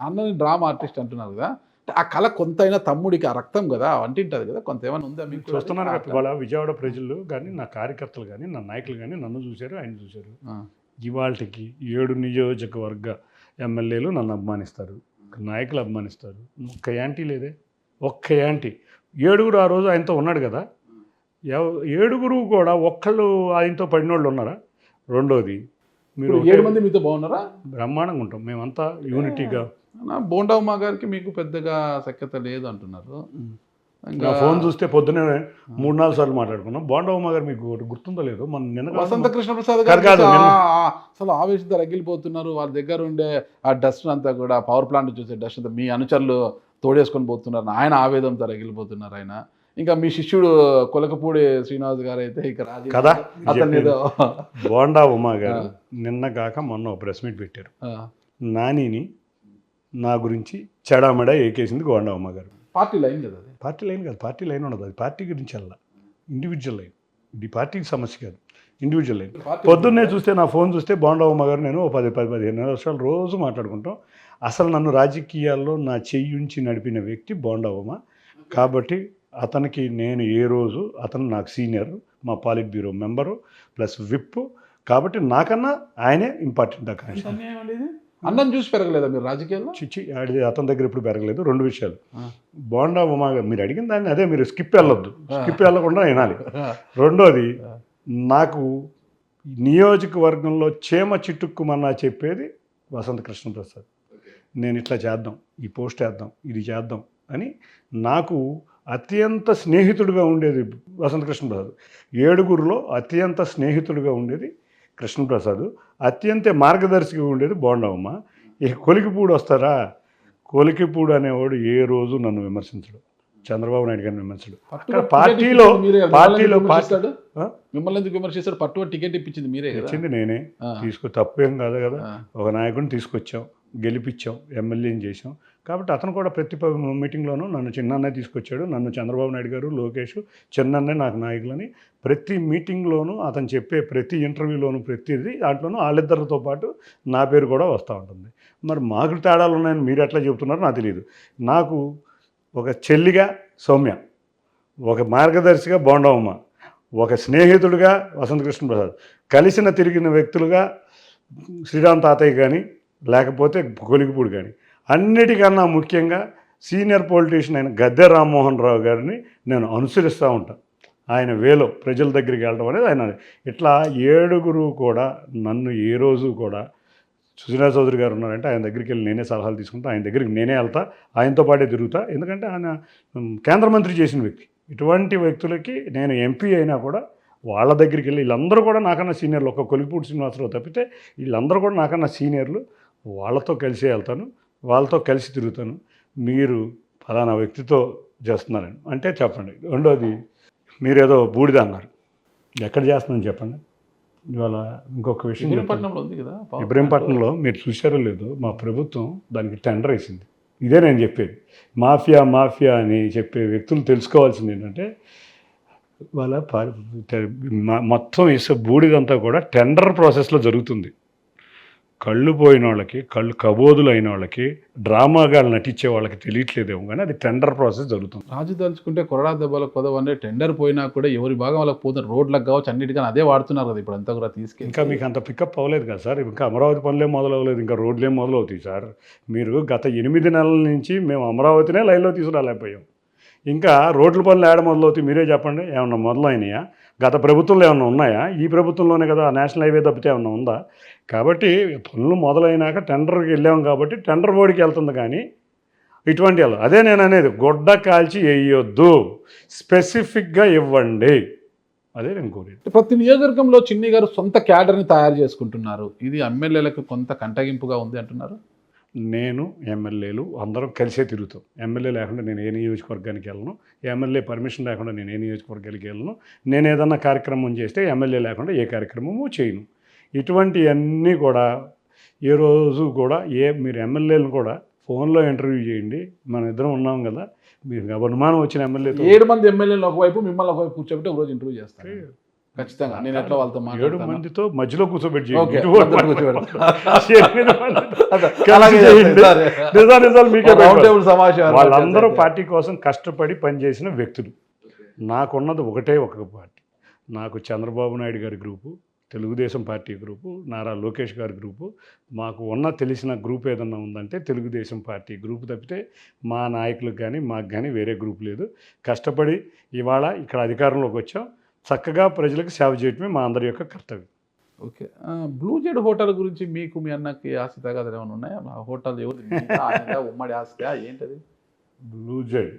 అన్నని drama artist అంటున్నారు కదా. ఆ కళ కొంతైనా తమ్ముడికి ఆ రక్తం కదా అంటింటది కదా కొంత ఏమైనా ఉందా మీకు కదా, ఇవాళ విజయవాడ ప్రజలు కానీ నా కార్యకర్తలు కానీ నా నాయకులు కానీ నన్ను చూశారు ఆయన చూశారు. ఇవాళకి ఏడు నియోజకవర్గ ఎమ్మెల్యేలు నన్ను అభిమానిస్తారు. నాయకులు అభిమానిస్తారు. ఒక్క యాంటీ లేదే. ఒక్క యాంటీ. ఏడుగురు ఆ రోజు ఆయనతో ఉన్నాడు కదా. ఏడుగురు కూడా ఒక్కళ్ళు ఆయనతో పడినోళ్ళు ఉన్నారా? రెండోది మీరు ఏడు మంది మీతో బాగున్నారా? బ్రహ్మాండంగా ఉంటాం. మేమంతా యూనిటీగా బోండమ్మ గారికి మీకు పెద్దగా సఖ్యత లేదు అంటున్నారు ఇంకా నా ఫోన్ చూస్తే పొద్దునే మూడు నాలుగు సార్లు మాట్లాడుకున్నాం. బాండవమ్మ గారు మీకు గుర్తుందో లేదు? మన నిన్న వసంత కృష్ణ ప్రసాద్ కాదు, గారు అసలు ఆవేశంతో రగిలిపోతున్నారు. వాళ్ళ దగ్గర ఉండే ఆ డస్ట్ అంతా కూడా పవర్ ప్లాంట్ చూసే డస్ట్ అంతా మీ అనుచరులు తోడేసుకొని పోతున్నారు. ఆయన ఆవేదంతో రగిలిపోతున్నారు ఆయన. ఇంకా మీ శిష్యుడు కొలకపూడి శ్రీనివాస్ గారు అయితే ఇక రాజీ కదా? అతను బోండా ఉమా గారు నిన్న కాక మొన్న ప్రెస్ మీట్ పెట్టారు. నానిని నా గురించి చెడామెడా ఏకేసింది గోండా ఉమ్మ గారు. పార్టీ లైన్ కదా అది? పార్టీ లైన్ కాదు పార్టీ లైన్ ఉండదు. అది పార్టీ గురించి అలా. Individual line. ఇది పార్టీకి సమస్య కాదు. Individual line. పొద్దున్నే చూస్తే నా ఫోన్ చూస్తే బోండా ఉమ్మ గారు నేను ఓ పది పది పదిహేను నిమిషాలు రోజు మాట్లాడుకుంటాం. అసలు నన్ను రాజకీయాల్లో నా చెయ్యి ఉంచి నడిపిన వ్యక్తి బోండా ఉమ్మ కాబట్టి అతనికి నేను ఏ రోజు అతను నాకు సీనియర్ మా politburo member plus whip కాబట్టి నాకన్నా ఆయనే ఇంపార్టెంట్ ఇంత అన్నం చూసి పెరగలేదా మీరు రాజకీయాల్లో? చిచ్చి అతని దగ్గర ఇప్పుడు పెరగలేదు. రెండు విషయాలు. బోండా ఉమా గారు మీరు అడిగిన దాన్ని అదే మీరు స్కిప్ వెళ్ళొద్దు. స్కిప్ వెళ్ళకుండా వినాలి. రెండోది. నాకు నియోజకవర్గంలో చీమ చిట్టుక్కుమన్నా చెప్పేది వసంత కృష్ణప్రసాద్. నేను ఇట్లా చేద్దాం ఈ పోస్ట్ వేద్దాం ఇది చేద్దాం అని నాకు అత్యంత స్నేహితుడిగా ఉండేది వసంత కృష్ణప్రసాద్. ఏడుగురులో అత్యంత స్నేహితుడిగా ఉండేది కృష్ణప్రసాద్ అత్యంత మార్గదర్శిగా ఉండేది బోండవమ్మ ఇక కొలికిపూడి వస్తారా? కొలికిపూడి అనేవాడు ఏ రోజు నన్ను విమర్శించడు. చంద్రబాబు నాయుడు గారిని పట్టుబట్టి అక్కడ పార్టీలో? పార్టీలో మిమ్మల్ని ఎందుకు విమర్శిస్తాడు? ఆ? మిమ్మల్ని ఎందుకు విమర్శిస్తాడు పట్టుబడి టికెట్ ఇప్పించింది మీరే కదా. వచ్చింది నేనే. తీసుకో తప్పేం కాదు కదా. ఒక నాయకుడిని తీసుకొచ్చాం గెలిపించాం ఎమ్మెల్యేని చేసాం కాబట్టి అతను కూడా ప్రతి మీటింగ్లోనూ నన్ను చిన్నన్నే తీసుకొచ్చాడు. నన్ను చంద్రబాబు నాయుడు గారు లోకేష్ చిన్నన్నే నాకు నాయకులని. ప్రతి మీటింగ్లోనూ అతను చెప్పే ప్రతి ఇంటర్వ్యూలోనూ ప్రతిదీ దాంట్లోనూ వాళ్ళిద్దరితో పాటు నా పేరు కూడా వస్తూ ఉంటుంది. మరి మాకు తేడాలు ఉన్నాయని మీరు ఎట్లా చెబుతున్నారో నాకు తెలియదు నాకు ఒక చెల్లిగా సౌమ్య ఒక మార్గదర్శిగా బోండవమ్మ ఒక స్నేహితుడిగా వసంత కృష్ణ ప్రసాద్ కలిసిన తిరిగిన వ్యక్తులుగా శ్రీరామ్ తాతయ్య కానీ లేకపోతే గొలిగిపూడి కానీ అన్నిటికన్నా ముఖ్యంగా సీనియర్ పొలిటీషియన్ అయిన గద్దె రామ్మోహన్ రావు గారిని నేను అనుసరిస్తూ ఉంటాను ఆయన వేలో ప్రజల దగ్గరికి వెళ్ళడం అనేది ఆయన ఇట్లా ఏడుగురు కూడా నన్ను ఏ రోజు కూడా సుజనా చౌదరి గారు ఉన్నారంటే ఆయన దగ్గరికి వెళ్ళి నేనే సలహాలు తీసుకుంటా ఆయన దగ్గరికి నేనే వెళ్తా ఆయనతో పాటే తిరుగుతా. ఎందుకంటే ఆయన కేంద్ర మంత్రి చేసిన వ్యక్తి. ఇటువంటి వ్యక్తులకి నేను ఎంపీ అయినా కూడా వాళ్ళ దగ్గరికి వెళ్ళి వీళ్ళందరూ కూడా నాకన్నా సీనియర్లు. ఒక కొలిపూడి శ్రీనివాసరావు తప్పితే వీళ్ళందరూ కూడా నాకన్నా సీనియర్లు. వాళ్ళతో కలిసే వెళ్తాను. వాళ్ళతో కలిసి తిరుగుతాను. మీరు ఫలానా వ్యక్తితో చేస్తున్నారని. అంటే చెప్పండి. రెండోది మీరేదో బూడిద అన్నారు. ఎక్కడ చేస్తున్నాను చెప్పండి. ఇవాళ ఇంకొక విషయం. ఇబ్రహీంపట్నంలో ఉంది కదా? పవర్ ఇబ్రహీంపట్నంలో మీరు చూశారో లేదో మా ప్రభుత్వం దానికి టెండర్ వేసింది. ఇదే నేను చెప్పేది. మాఫియా మాఫియా అని చెప్పే వ్యక్తులు తెలుసుకోవాల్సింది ఏంటంటే వాళ్ళ మొత్తం వేసే బూడిదంతా కూడా టెండర్ ప్రాసెస్లో జరుగుతుంది. కళ్ళు పోయిన వాళ్ళకి కళ్ళు కబోదులు అయిన వాళ్ళకి డ్రామాగా నటించే వాళ్ళకి తెలియట్లేదేమో కానీ అది టెండర్ ప్రాసెస్ జరుగుతుంది. రాజు తలుచుకుంటే కొరడా దెబ్బలకు కొదవంటే టెండర్ పోయినా కూడా ఎవరి భాగం వాళ్ళకి పోతున్నారు రోడ్లకు కావచ్చు అన్నిటికీ అదే వాడుతున్నారు కదా ఇప్పుడు అంతా కూడా తీసుకెళ్ళి. ఇంకా మీకు అంత పికప్ అవ్వలేదు కదా సార్? ఇంకా అమరావతి పనులే మొదలవ్వలేదు ఇంకా రోడ్లే మొదలవుతాయి సార్. మీరు గత ఎనిమిది నెలల నుంచి మేము అమరావతినే లైన్లో తీసుకురాలేకపోయాం. ఇంకా రోడ్ల పనులు ఏడ మొదలవుతాయి? మీరే చెప్పండి. ఏమన్నా మొదలైనయా? గత ప్రభుత్వంలో ఏమైనా ఉన్నాయా? ఈ ప్రభుత్వంలోనే కదా నేషనల్ హైవే తప్పితే ఏమైనా ఉందా? కాబట్టి పనులు మొదలైనాక టెండర్కి వెళ్ళాం కాబట్టి టెండర్ బోర్డుకి వెళ్తుంది కానీ ఇటువంటి వాళ్ళు అదే నేను అనేది గొడ్డ కాల్చి వేయొద్దు స్పెసిఫిక్గా ఇవ్వండి. అదే నేను కోరేది. ప్రతి నియోజకవర్గంలో చిన్ని గారు సొంత క్యాడర్ని తయారు చేసుకుంటున్నారు. ఇది ఎమ్మెల్యేలకు కొంత కంటగింపుగా ఉంది అంటున్నారు. నేను ఎమ్మెల్యేలు అందరం కలిసే తిరుగుతాం. ఎమ్మెల్యే లేకుండా నేను ఏ నియోజకవర్గానికి వెళ్ళను. ఎమ్మెల్యే పర్మిషన్ లేకుండా నేను ఏ నియోజకవర్గానికి వెళ్ళను. నేను ఏదన్నా కార్యక్రమం చేస్తే ఎమ్మెల్యే లేకుండా ఏ కార్యక్రమము చేయను. ఇటువంటివన్నీ కూడా ఏ రోజు కూడా ఏ మీరు ఎమ్మెల్యేలను కూడా ఫోన్లో ఇంటర్వ్యూ చేయండి. మన ఇద్దరం ఉన్నాం కదా. మీరు అనుమానం వచ్చిన ఎమ్మెల్యేతో ఏడు మంది ఎమ్మెల్యేలు ఒకవైపు మిమ్మల్ని ఒకవైపు కూర్చోబెట్టి ఒకరోజు ఇంటర్వ్యూ చేస్తారు ఖచ్చితంగా. నేను ఎట్లా వాళ్ళతో ఏడు మందితో మధ్యలో కూర్చోబెట్టి వాళ్ళందరూ పార్టీ కోసం కష్టపడి పనిచేసిన వ్యక్తులు. నాకున్నది ఒకటే ఒక పార్టీ. నాకు చంద్రబాబు నాయుడు గారి group Telugu Desam party group Nara Lokesh గారి గ్రూపు మాకు ఉన్న తెలిసిన గ్రూప్ ఏదన్నా ఉందంటే తెలుగుదేశం పార్టీ గ్రూప్ తప్పితే మా నాయకులకు కానీ మాకు కానీ వేరే గ్రూప్ లేదు. కష్టపడి ఇవాళ ఇక్కడ అధికారంలోకి వచ్చాం. చక్కగా ప్రజలకు సేవ చేయటమే మా అందరి యొక్క కర్తవ్యం. ఓకే. బ్లూ జెడ్ హోటల్ గురించి మీకు మీ అన్నకి ఆస్తి తగాదాలు ఏమైనా ఉన్నాయా? ఆ హోటల్ ఎవరు? ఉమ్మడి ఆస్తి ఏంటది? బ్లూ జెడ్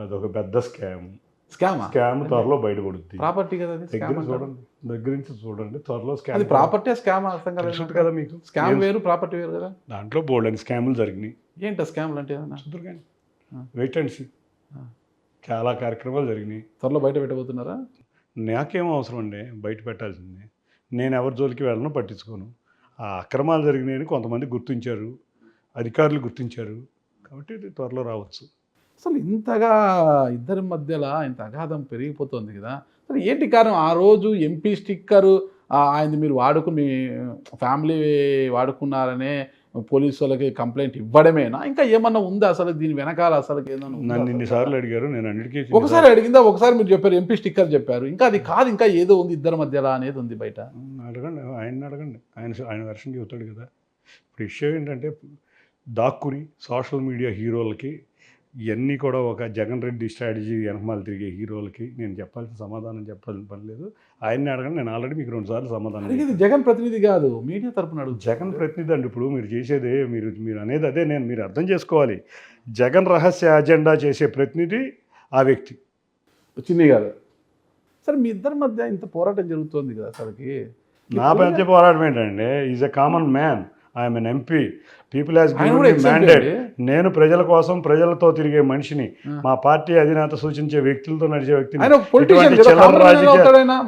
అదొక పెద్ద స్కామ్. స్కామా? స్కామ్ త్వరలో బయటపడుద్ది. ప్రాపర్టీ కదా అది? దగ్గర. చూడండి. దగ్గర నుంచి చూడండి. త్వరలో అది స్కామ్ ప్రాపర్టీ స్కామ్ అర్థం తెలుసు కదా కదా మీకు. స్కామ్ వేరు ప్రాపర్టీ వేరు కదా? దాంట్లో బోల్డ్ అని స్కాములు జరిగినాయి. ఏంటి స్కామ్లు అంటే చూద్దరు. Wait and see. చాలా కార్యక్రమాలు జరిగినాయి. త్వరలో బయట పెట్టబోతున్నారా? నాకేం అవసరం అండి బయట పెట్టాల్సింది. నేను ఎవరి జోలికి వెళ్ళను పట్టించుకోను. ఆ అక్రమాలు జరిగినాయని కొంతమంది గుర్తించారు. అధికారులు గుర్తించారు. కాబట్టి త్వరలో రావచ్చు. అసలు ఇంతగా ఇద్దరి మధ్యలో ఇంత అగాధం పెరిగిపోతుంది కదా. అసలు ఏంటి కారణం? ఆ రోజు ఎంపీ స్టిక్కరు ఆయనది మీరు వాడుకు మీ ఫ్యామిలీ వాడుకున్నారనే పోలీసు వాళ్ళకి కంప్లైంట్ ఇవ్వడమేనా? ఇంకా ఏమన్నా ఉందా అసలు దీని వెనకాల అసలు నన్ను? ఇన్నిసార్లు అడిగారు నేను అన్నిటికీ ఒకసారి అడిగిందా? ఒకసారి మీరు చెప్పారు ఎంపీ స్టిక్కర్ చెప్పారు. ఇంకా అది కాదు ఇంకా ఏదో ఉంది ఇద్దరి మధ్యలో అనేది ఉంది బయట. అడగండి ఆయన అడగండి. ఆయన ఆయన వెర్షన్ చెబుతాడు కదా. ఇప్పుడు విషయం ఏంటంటే దాక్కుని సోషల్ మీడియా హీరోలకి ఇవన్నీ కూడా ఒక జగన్ రెడ్డి స్ట్రాటజీ వెనకమాల తిరిగే హీరోలకి నేను చెప్పాల్సిన సమాధానం చెప్పాల్సిన పని లేదు. ఆయన్ని అడగండి నేను ఆల్రెడీ మీకు రెండు సార్లు సమాధానం. జగన్ ప్రతినిధి కాదు మీడియా తరపున అడుగు. జగన్ ప్రతినిధి అండి ఇప్పుడు మీరు చేసేదే మీరు మీరు అనేది అదే నేను మీరు అర్థం చేసుకోవాలి. జగన్ రహస్య అజెండా చేసే ప్రతినిధి ఆ వ్యక్తి. చిన్ని గారు సరే మీ ఇద్దరి మధ్య ఇంత పోరాటం జరుగుతోంది కదా అసలుకి నా పెద్ద పోరాటం ఏంటంటే is a common man I'm an MP. People has mandate. నేను ప్రజల కోసం ప్రజలతో తిరిగే మనిషిని. మా పార్టీ అధినేత సూచించే వ్యక్తులతో నడిచే వ్యక్తిని.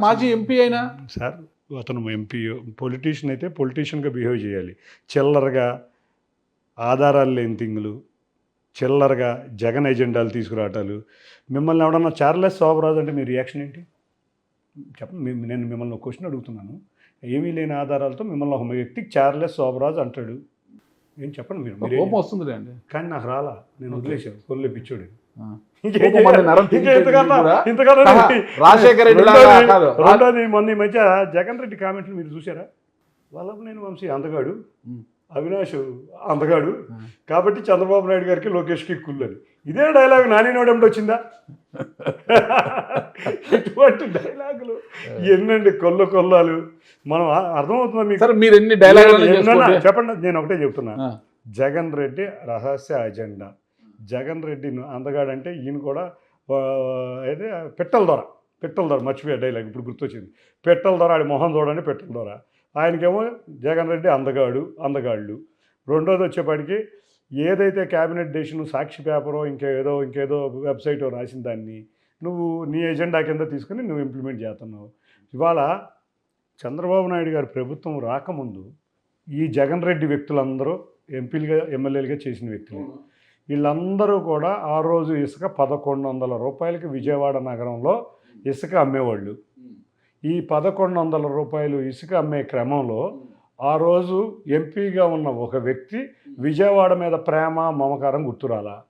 మాజీ ఎంపీ అయినా? సార్ అతను ఎంపీ పొలిటీషియన్ అయితే పొలిటీషియన్గా బిహేవ్ చేయాలి. చిల్లరగా ఆధారాలు లేని తింగులు చిల్లరగా జగన్ ఎజెండాలు తీసుకురావటాలు. మిమ్మల్ని ఎవడన్నా చార్లెస్ శోభరాజు అంటే మీ రియాక్షన్ ఏంటి? చెప్పండి నేను మిమ్మల్ని ఒక క్వశ్చన్ అడుగుతున్నాను. ఏమీ లేని ఆధారాలతో మిమ్మల్ని ఒక వ్యక్తి చార్లెస్ శోభరాజు అంటాడు. ఏం చెప్పండి మీరు? కోపం వస్తుంది అండి. కానీ నాకు రాలా? నేను వదిలేశాను. కొల్లు పిచ్చోడు. నేను- రెండోది- మొన్న ఈ మధ్య జగన్ రెడ్డి కామెంట్లు మీరు చూసారా వల్లభనేని వంశీ అందగాడు. అవినాష్ అందగాడు. కాబట్టి చంద్రబాబు నాయుడు గారికి లోకేష్కి కుళ్ళని ఇదే డైలాగ్ నాని నోడెంబడి వచ్చిందా? ఇటువంటి డైలాగులు ఎన్నండి కొల్ల కొల్లాలు? మనం అర్థమవుతుందా మీకు? సరే మీరు ఎన్ని డైలాగులు చెప్పండి. నేను ఒకటే చెప్తున్నా. జగన్ రెడ్డి రహస్య అజెండా. జగన్ రెడ్డి అందగాడంటే ఈయన కూడా అయితే పెట్టల దొర. పెట్టల దొర మర్చిపోయా డైలాగ్ ఇప్పుడు గుర్తొచ్చింది. పెట్టల దొర ఆడి మొహం చూడండి పెట్టల దొర. ఆయనకేమో జగన్ రెడ్డి అందగాడు అందగాళ్ళు. రెండోది వచ్చేపాటికి ఏదైతే క్యాబినెట్ డెసిషన్ సాక్షి పేపరో ఇంకేదో ఇంకేదో వెబ్సైటో రాసిన దాన్ని నువ్వు నీ ఎజెండా కింద తీసుకుని నువ్వు ఇంప్లిమెంట్ చేస్తున్నావు. ఇవాళ చంద్రబాబు నాయుడు గారి ప్రభుత్వం రాకముందు ఈ జగన్ రెడ్డి వ్యక్తులందరూ ఎంపీలుగా ఎమ్మెల్యేలుగా చేసిన వ్యక్తులు. వీళ్ళందరూ కూడా ఆ రోజు ఇసుక పదకొండు వందల రూపాయలకి విజయవాడ నగరంలో ఇసుక అమ్మేవాళ్ళు. ఈ పదకొండు వందల రూపాయలు ఇసుక అమ్మే క్రమంలో ఆ రోజు ఎంపీగా ఉన్న ఒక వ్యక్తి విజయవాడ మీద ప్రేమ మమకారం గుర్తురాలా.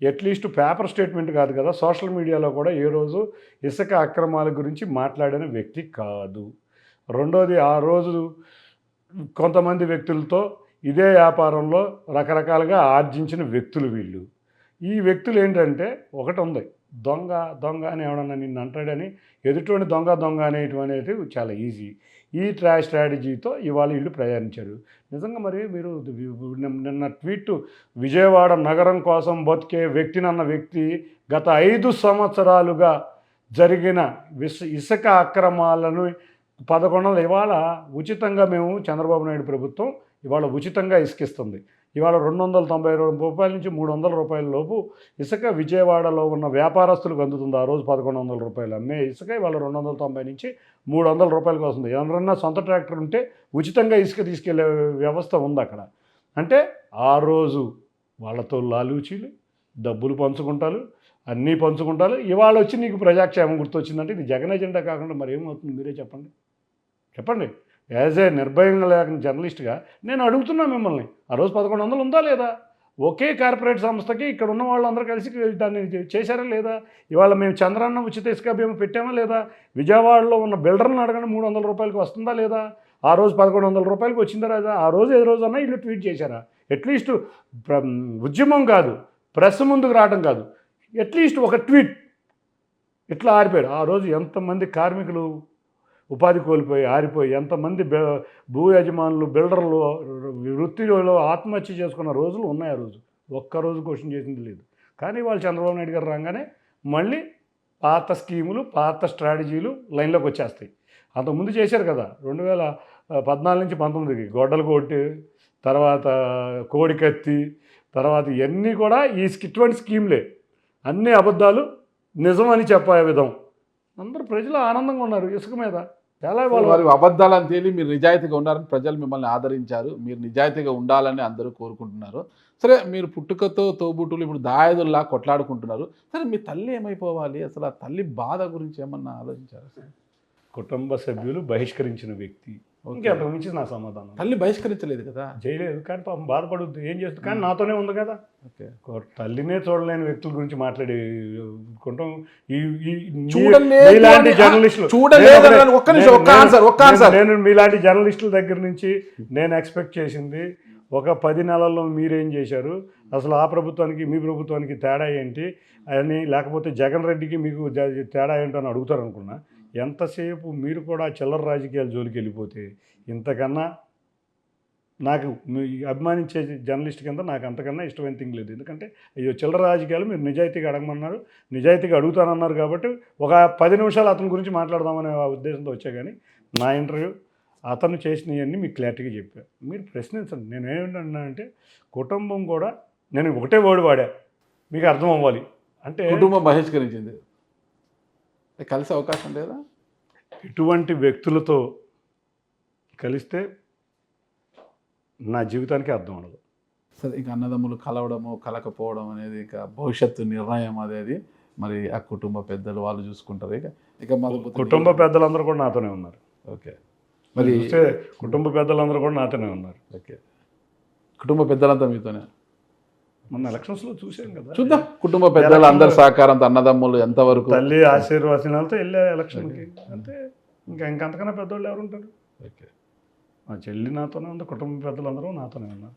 అట్లీస్ట్ పేపర్ స్టేట్మెంట్ కాదు కదా సోషల్ మీడియాలో కూడా ఏ రోజు ఇసుక అక్రమాల గురించి మాట్లాడిన వ్యక్తి కాదు. రెండోది ఆ రోజు కొంతమంది వ్యక్తులతో ఇదే వ్యాపారంలో రకరకాలుగా ఆర్జించిన వ్యక్తులు వీళ్ళు. ఈ వ్యక్తులు ఏంటంటే ఒకటి ఉంది. దొంగ దొంగ అని ఎవడన్నా నిన్ను అంటాడని ఎదుటి దొంగ దొంగ అనేయటం అనేది చాలా ఈజీ. ఈ ట్రా స్ట్రాటజీతో ఇవాళ వీళ్ళు ప్రయాణించారు. నిజంగా మరి మీరు నిన్న- ట్వీట్ విజయవాడ నగరం కోసం బతికే వ్యక్తిని అన్న వ్యక్తి గత ఐదు సంవత్సరాలుగా జరిగిన విస ఇసుక అక్రమాలను పదకొండలు ఇవాళ ఉచితంగా మేము చంద్రబాబు నాయుడు ప్రభుత్వం ఇవాళ ఉచితంగా ఇసుకిస్తుంది. ఇవాళ రెండు వందల తొంభై రూపాయల నుంచి మూడు వందల రూపాయల లోపు ఇసుక విజయవాడలో ఉన్న వ్యాపారస్తులకు అందుతుంది. ఆ రోజు పదకొండు వందల రూపాయలు అమ్మే ఇసుక ఇవాళ రెండు వందల తొంభై నుంచి మూడు వందల రూపాయలకు వస్తుంది. ఎవరన్నా సొంత ట్రాక్టర్ ఉంటే ఉచితంగా ఇసుక తీసుకెళ్ళే వ్యవస్థ ఉంది అక్కడ. అంటే ఆ రోజు వాళ్ళతో లాలూచీలు డబ్బులు పంచుకుంటారు అన్నీ పంచుకుంటారు ఇవాళ వచ్చి నీకు ప్రజాక్షేమం గుర్తొచ్చిందంటే ఇది జగన్ ఎజెండా కాకుండా మరి ఏమవుతుంది మీరే చెప్పండి. చెప్పండి. యాజ్ ఏ నిర్భయంగా లేక జర్నలిస్ట్గా నేను అడుగుతున్నా మిమ్మల్ని ఆ రోజు పదకొండు వందలు ఉందా లేదా? ఒకే కార్పొరేట్ సంస్థకి ఇక్కడ ఉన్న వాళ్ళందరూ కలిసి దాన్ని చేశారా లేదా? ఇవాళ మేము చంద్రాన్న ఉచిత ఇసుక బీమా పెట్టామా లేదా? విజయవాడలో ఉన్న బిల్డర్లను అడగండి మూడు వందల రూపాయలకి వస్తుందా లేదా? ఆ రోజు పదకొండు వందల రూపాయలకి వచ్చిందా లేదా? ఆ రోజు ఏ రోజన్నా ఇల్లు ట్వీట్ చేశారా? అట్లీస్ట్ ప్ర- ఉద్యమం కాదు ప్రెస్ ముందుకు రావడం కాదు అట్లీస్ట్ ఒక ట్వీట్. ఇట్లా ఆరిపోయారు. ఆ రోజు ఎంతమంది కార్మికులు ఉపాధి కోల్పోయి ఆరిపోయి ఎంతమంది భూ యజమానులు బిల్డర్లు వృత్తిలో ఆత్మహత్య చేసుకున్న రోజులు ఉన్నాయి ఆ రోజు. ఒక్క రోజు క్వశ్చన్ చేసింది లేదు. కానీ వాళ్ళు చంద్రబాబు నాయుడు గారు రాగానే మళ్ళీ పాత స్కీములు పాత స్ట్రాటజీలు లైన్లోకి వచ్చేస్తాయి. అంతకుముందు చేశారు కదా రెండు వేల పద్నాలుగు నుంచి పంతొమ్మిదికి గొడ్డలు కొట్టి తర్వాత కోడి కత్తి తర్వాత ఇవన్నీ కూడా ఈ ఇటువంటి స్కీమ్లే. అన్ని అబద్ధాలు నిజం అని చెప్పే విధం. అందరూ ప్రజలు ఆనందంగా ఉన్నారు ఇసుక మీద. చాలా వాళ్ళు వారి అబద్ధాలని తేలి మీరు నిజాయితీగా ఉన్నారని ప్రజలు మిమ్మల్ని ఆదరించారు. మీరు నిజాయితీగా ఉండాలని అందరూ కోరుకుంటున్నారు. సరే మీరు పుట్టుకతో తోబుట్టులు ఇప్పుడు దాయదుల్లా కొట్లాడుకుంటున్నారు. సరే మీ తల్లి ఏమైపోవాలి? అసలు ఆ తల్లి బాధ గురించి ఏమన్నా ఆలోచించారు కుటుంబ సభ్యులు బహిష్కరించిన వ్యక్తి. ఇంకెంతకు మించి నా సమాధానం? తల్లి బహిష్కరించలేదు కదా? చేయలేదు కానీ పాపం బాధపడుద్ది. ఏం చేస్తుంది కానీ నాతోనే ఉంది కదా. తల్లినే చూడలేని వ్యక్తుల గురించి మాట్లాడి కుంటాం. మీలాంటి జర్నలిస్టులు నేను మీలాంటి జర్నలిస్టుల దగ్గర నుంచి నేను ఎక్స్పెక్ట్ చేసింది ఒక పది నెలల్లో మీరేం చేశారు? అసలు ఆ ప్రభుత్వానికి మీ ప్రభుత్వానికి తేడా ఏంటి? అని లేకపోతే జగన్ రెడ్డికి మీకు తేడా ఏంటో అని అడుగుతారు అనుకున్నా ఎంతసేపు మీరు కూడా చిల్లర రాజకీయాల జోలికి వెళ్ళిపోతే ఇంతకన్నా నాకు అభిమానించే జర్నలిస్ట్ కింద నాకు అంతకన్నా ఇష్టమైన థింగ్ లేదు. ఎందుకంటే అయ్యో చిల్లర రాజకీయాలు మీరు నిజాయితీగా అడగమన్నారు నిజాయితీగా అడుగుతానన్నారు కాబట్టి ఒక పది నిమిషాలు అతని గురించి మాట్లాడదామనే ఆ ఉద్దేశంతో వచ్చా కానీ నా ఇంటర్వ్యూ అతను చేసినవన్నీ మీకు క్లారిటీగా చెప్పాను మీరు ప్రశ్నించండి. నేను ఏమంటున్నా అంటే కుటుంబం కూడా నేను ఒకటే వర్డ్ వాడా మీకు అర్థం అవ్వాలి. అంటే కుటుంబం బహిష్కరించింది. కలిసే అవకాశం లేదా? ఇటువంటి వ్యక్తులతో కలిస్తే నా జీవితానికి అర్థం ఉండదు సరే ఇక అన్నదమ్ములు కలవడము కలకపోవడం అనేది ఇక భవిష్యత్తు నిర్ణయం అనేది మరి ఆ కుటుంబ పెద్దలు వాళ్ళు చూసుకుంటారు. ఇక ఇక కుటుంబ పెద్దలందరూ కూడా నాతోనే ఉన్నారు. ఓకే. మరి కుటుంబ పెద్దలందరూ కూడా నాతోనే ఉన్నారు. ఓకే. కుటుంబ పెద్దలంతా మీతోనే? మొన్న ఎలక్షన్స్లో చూసాం కదా. చూద్దాం. కుటుంబ పెద్దలు అందరి సహకారంతో అన్నదమ్ములు ఎంతవరకు? తల్లి ఆశీర్వాసనాలతో వెళ్ళా ఎలక్షన్కి. అంతే. ఇంకా ఇంకంతకన్నా పెద్దవాళ్ళు ఎవరు ఉంటారు ఓకే. మా చెల్లి నాతోనే ఉంది కుటుంబ పెద్దలందరూ నాతోనే ఉన్నారు.